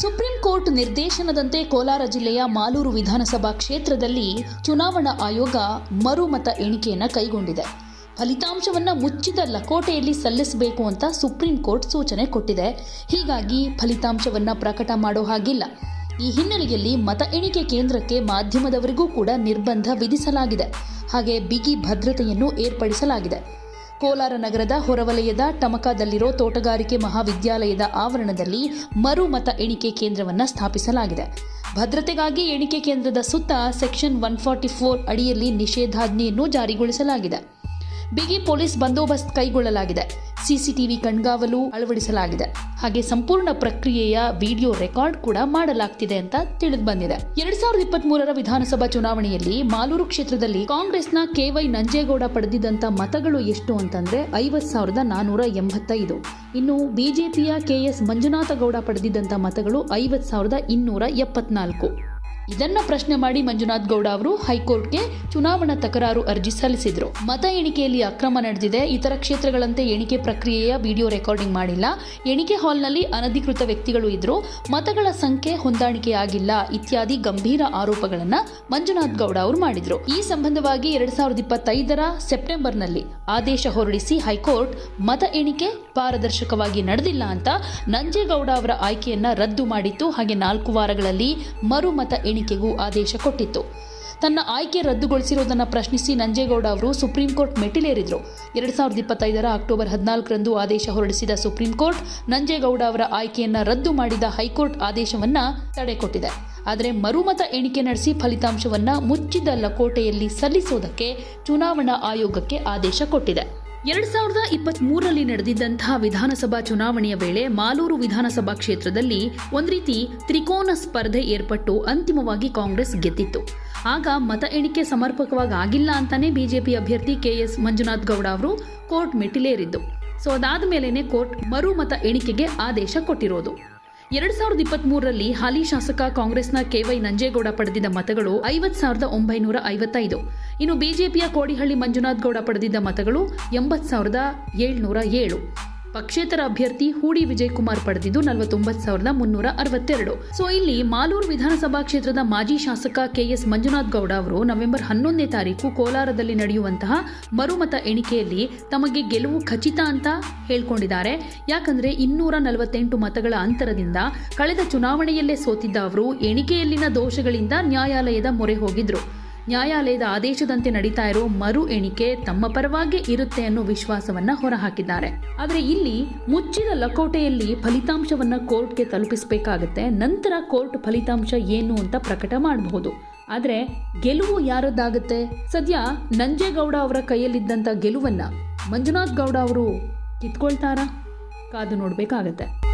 Supreme court ನಿರ್ದೇಶನದಂತೆ ಕೋಲಾರ ಜಿಲ್ಲೆಯ ಮಾಲೂರು ವಿಧಾನಸಭಾ ಕ್ಷೇತ್ರದಲ್ಲಿ ಚುನಾವಣಾ ಆಯೋಗ ಮರುಮತ ಎಣಿಕೆಯನ್ನು ಕೈಗೊಂಡಿದೆ. ಫಲಿತಾಂಶವನ್ನು ಮುಚ್ಚಿದ ಲಕೋಟೆಯಲ್ಲಿ ಸಲ್ಲಿಸಬೇಕು ಅಂತ ಸುಪ್ರೀಂ ಕೋರ್ಟ್ ಸೂಚನೆ ಕೊಟ್ಟಿದೆ. ಹೀಗಾಗಿ ಫಲಿತಾಂಶವನ್ನು ಪ್ರಕಟ ಮಾಡೋ ಹಾಗಿಲ್ಲ. ಈ ಹಿನ್ನೆಲೆಯಲ್ಲಿ ಮತ ಎಣಿಕೆ ಕೇಂದ್ರಕ್ಕೆ ಮಾಧ್ಯಮದವರಿಗೂ ಕೂಡ ನಿರ್ಬಂಧ ವಿಧಿಸಲಾಗಿದೆ. ಹಾಗೆ ಬಿಗಿ ಭದ್ರತೆಯನ್ನು ಏರ್ಪಡಿಸಲಾಗಿದೆ. ಕೋಲಾರ ನಗರದ ಹೊರವಲಯದ ಟಮಕದಲ್ಲಿರೋ ತೋಟಗಾರಿಕೆ ಮಹಾವಿದ್ಯಾಲಯದ ಆವರಣದಲ್ಲಿ ಮರು ಮತ ಎಣಿಕೆ ಕೇಂದ್ರವನ್ನು ಸ್ಥಾಪಿಸಲಾಗಿದೆ. ಭದ್ರತೆಗಾಗಿ ಎಣಿಕೆ ಕೇಂದ್ರದ ಸುತ್ತ ಸೆಕ್ಷನ್ ಒನ್ ಫಾರ್ಟಿ ಫೋರ್ ಅಡಿಯಲ್ಲಿ ನಿಷೇಧಾಜ್ಞೆಯನ್ನು ಜಾರಿಗೊಳಿಸಲಾಗಿದೆ. ಬಿಗಿ ಪೊಲೀಸ್ ಬಂದೋಬಸ್ತ್ ಕೈಗೊಳ್ಳಲಾಗಿದೆ. ಸಿಸಿಟಿವಿ ಕಣ್ಗಾವಲು ಅಳವಡಿಸಲಾಗಿದೆ. ಹಾಗೆ ಸಂಪೂರ್ಣ ಪ್ರಕ್ರಿಯೆಯ ವಿಡಿಯೋ ರೆಕಾರ್ಡ್ ಕೂಡ ಮಾಡಲಾಗ್ತಿದೆ ಅಂತ ತಿಳಿದು ಬಂದಿದೆ. ಎರಡ್ ಸಾವಿರದ ಇಪ್ಪತ್ತ್ ಮೂರರ ವಿಧಾನಸಭಾ ಚುನಾವಣೆಯಲ್ಲಿ ಮಾಲೂರು ಕ್ಷೇತ್ರದಲ್ಲಿ ಕಾಂಗ್ರೆಸ್ನ ಕೆವೈ ನಂಜೇಗೌಡ ಪಡೆದಿದ್ದಂತ ಮತಗಳು ಎಷ್ಟು ಅಂತಂದ್ರೆ ಐವತ್ ಸಾವಿರದ ನಾನೂರ ಎಂಬತ್ತೈದು. ಇನ್ನು ಬಿಜೆಪಿಯ ಕೆಎಸ್ ಮಂಜುನಾಥ ಗೌಡ ಪಡೆದಿದ್ದಂತ ಮತಗಳು ಐವತ್ ಸಾವಿರದ ಇನ್ನೂರ ಎಪ್ಪತ್ನಾಲ್ಕು. ಇದನ್ನ ಪ್ರಶ್ನೆ ಮಾಡಿ ಮಂಜುನಾಥ್ ಗೌಡ ಅವರು ಹೈಕೋರ್ಟ್ಗೆ ಚುನಾವಣಾ ತಕರಾರು ಅರ್ಜಿ ಸಲ್ಲಿಸಿದ್ರು. ಮತ ಎಣಿಕೆಯಲ್ಲಿ ಅಕ್ರಮ ನಡೆದಿದೆ. ಇತರ ಕ್ಷೇತ್ರಗಳಂತೆ ಎಣಿಕೆ ಪ್ರಕ್ರಿಯೆಯ ವಿಡಿಯೋ ರೆಕಾರ್ಡಿಂಗ್ ಮಾಡಿಲ್ಲ. ಎಣಿಕೆ ಹಾಲ್ನಲ್ಲಿ ಅನಧಿಕೃತ ವ್ಯಕ್ತಿಗಳು ಇದ್ರು. ಮತಗಳ ಸಂಖ್ಯೆ ಹೊಂದಾಣಿಕೆಯಾಗಿಲ್ಲ ಇತ್ಯಾದಿ ಗಂಭೀರ ಆರೋಪಗಳನ್ನ ಮಂಜುನಾಥ್ ಗೌಡ ಅವರು ಮಾಡಿದ್ರು. ಈ ಸಂಬಂಧವಾಗಿ ಎರಡ್ ಸಾವಿರದ ಇಪ್ಪತ್ತೈದರ ಸೆಪ್ಟೆಂಬರ್ನಲ್ಲಿ ಆದೇಶ ಹೊರಡಿಸಿ ಹೈಕೋರ್ಟ್ ಮತ ಎಣಿಕೆ ಪಾರದರ್ಶಕವಾಗಿ ನಡೆದಿಲ್ಲ ಅಂತ ನಂಜೇಗೌಡ ಅವರ ಆಯ್ಕೆಯನ್ನ ರದ್ದು ಮಾಡಿತ್ತು. ಹಾಗೆ ನಾಲ್ಕು ವಾರಗಳಲ್ಲಿ ಮರು ಮತ ಎಣಿಕೆಗೂ ಆದೇಶ ಕೊಟ್ಟಿತ್ತು. ತನ್ನ ಆಯ್ಕೆ ರದ್ದುಗೊಳಿಸಿರುವುದನ್ನು ಪ್ರಶ್ನಿಸಿ ನಂಜೇಗೌಡ ಅವರು ಸುಪ್ರೀಂ ಕೋರ್ಟ್ ಮೆಟ್ಟಿಲೇರಿದ್ರು. ಎರಡ್ ಸಾವಿರದ ಇಪ್ಪತ್ತೈದರ ಅಕ್ಟೋಬರ್ ಹದಿನಾಲ್ಕರಂದು ಆದೇಶ ಹೊರಡಿಸಿದ ಸುಪ್ರೀಂ ಕೋರ್ಟ್ ನಂಜೇಗೌಡ ಅವರ ಆಯ್ಕೆಯನ್ನು ರದ್ದು ಮಾಡಿದ ಹೈಕೋರ್ಟ್ ಆದೇಶವನ್ನ ತಡೆಕೊಟ್ಟಿದೆ. ಆದರೆ ಮರುಮತ ಎಣಿಕೆ ನಡೆಸಿ ಫಲಿತಾಂಶವನ್ನು ಮುಚ್ಚಿದ ಲಕೋಟೆಯಲ್ಲಿ ಸಲ್ಲಿಸುವುದಕ್ಕೆ ಚುನಾವಣಾ ಆಯೋಗಕ್ಕೆ ಆದೇಶ ಕೊಟ್ಟಿದೆ. ಎರಡ್ ಸಾವಿರದ ಇಪ್ಪತ್ತ್ ಮೂರರಲ್ಲಿ ನಡೆದಿದ್ದಂತಹ ವಿಧಾನಸಭಾ ಚುನಾವಣೆಯ ವೇಳೆ ಮಾಲೂರು ವಿಧಾನಸಭಾ ಕ್ಷೇತ್ರದಲ್ಲಿ ಒಂದು ರೀತಿ ತ್ರಿಕೋನ ಸ್ಪರ್ಧೆ ಏರ್ಪಟ್ಟು ಅಂತಿಮವಾಗಿ ಕಾಂಗ್ರೆಸ್ ಗೆದ್ದಿತ್ತು. ಆಗ ಮತ ಎಣಿಕೆ ಸಮರ್ಪಕವಾಗಿ ಆಗಿಲ್ಲ ಅಂತಾನೆ ಬಿಜೆಪಿ ಅಭ್ಯರ್ಥಿ ಕೆ ಎಸ್ ಮಂಜುನಾಥ್ ಗೌಡ ಅವರು ಕೋರ್ಟ್ ಮೆಟ್ಟಿಲೇರಿದ್ದು. ಸೊ ಅದಾದ ಮೇಲೇನೆ ಕೋರ್ಟ್ ಮರು ಮತ ಎಣಿಕೆಗೆ ಆದೇಶ ಕೊಟ್ಟಿರೋದು. ಎರಡ್ ಸಾವಿರದ ಇಪ್ಪತ್ತ್ ಮೂರರಲ್ಲಿ ಹಾಲಿ ಶಾಸಕ ಕಾಂಗ್ರೆಸ್ನ ಕೆವೈ ನಂಜೇಗೌಡ ಪಡೆದಿದ್ದ ಮತಗಳು ಐವತ್ ಸಾವಿರದ ಒಂಬೈನೂರ ಐವತ್ತೈದು. ಇನ್ನು ಬಿಜೆಪಿಯ ಕೋಡಿಹಳ್ಳಿ ಮಂಜುನಾಥ್ ಗೌಡ ಪಡೆದಿದ್ದ ಮತಗಳು ಎಂಬತ್ ಸಾವಿರದ ಏಳ್ನೂರ ಏಳು. ಪಕ್ಷೇತರ ಅಭ್ಯರ್ಥಿ ಹೂಡಿ ವಿಜಯ್ ಕುಮಾರ್ ಪಡೆದಿದ್ದು ನಲವತ್ತೊಂಬತ್ತು ಸಾವಿರದ ಮುನ್ನೂರ ಅರವತ್ತೆರಡು. ಸೊ, ಇಲ್ಲಿ ಮಾಲೂರು ವಿಧಾನಸಭಾ ಕ್ಷೇತ್ರದ ಮಾಜಿ ಶಾಸಕ ಕೆಎಸ್ ಮಂಜುನಾಥ್ ಗೌಡ ಅವರು ನವೆಂಬರ್ ಹನ್ನೊಂದನೇ ತಾರೀಕು ಕೋಲಾರದಲ್ಲಿ ನಡೆಯುವಂತಹ ಮರುಮತ ಎಣಿಕೆಯಲ್ಲಿ ತಮಗೆ ಗೆಲುವು ಖಚಿತ ಅಂತ ಹೇಳ್ಕೊಂಡಿದ್ದಾರೆ. ಯಾಕಂದ್ರೆ ಇನ್ನೂರ ನಲವತ್ತೆಂಟು ಮತಗಳ ಅಂತರದಿಂದ ಕಳೆದ ಚುನಾವಣೆಯಲ್ಲೇ ಸೋತಿದ್ದ ಅವರು ಎಣಿಕೆಯಲ್ಲಿನ ದೋಷಗಳಿಂದ ನ್ಯಾಯಾಲಯದ ಮೊರೆ ಹೋಗಿದ್ರು. ನ್ಯಾಯಾಲಯದ ಆದೇಶದಂತೆ ನಡೀತಾ ಇರೋ ಮರು ಎಣಿಕೆ ತಮ್ಮ ಪರವಾಗಿ ಇರುತ್ತೆ ಅನ್ನೋ ವಿಶ್ವಾಸವನ್ನ ಹೊರಹಾಕಿದ್ದಾರೆ. ಆದರೆ ಇಲ್ಲಿ ಮುಚ್ಚಿದ ಲಕೋಟೆಯಲ್ಲಿ ಫಲಿತಾಂಶವನ್ನ ಕೋರ್ಟ್ಗೆ ತಲುಪಿಸಬೇಕಾಗುತ್ತೆ, ನಂತರ ಕೋರ್ಟ್ ಫಲಿತಾಂಶ ಏನು ಅಂತ ಪ್ರಕಟ ಮಾಡಬಹುದು. ಆದರೆ ಗೆಲುವು ಯಾರದ್ದಾಗುತ್ತೆ? ಸದ್ಯ ನಂಜೇಗೌಡ ಅವರ ಕೈಯಲ್ಲಿದ್ದಂಥ ಗೆಲುವನ್ನ ಮಂಜುನಾಥ್ ಗೌಡ ಅವರು ಕಿತ್ಕೊಳ್ತಾರಾ? ಕಾದು ನೋಡಬೇಕಾಗತ್ತೆ.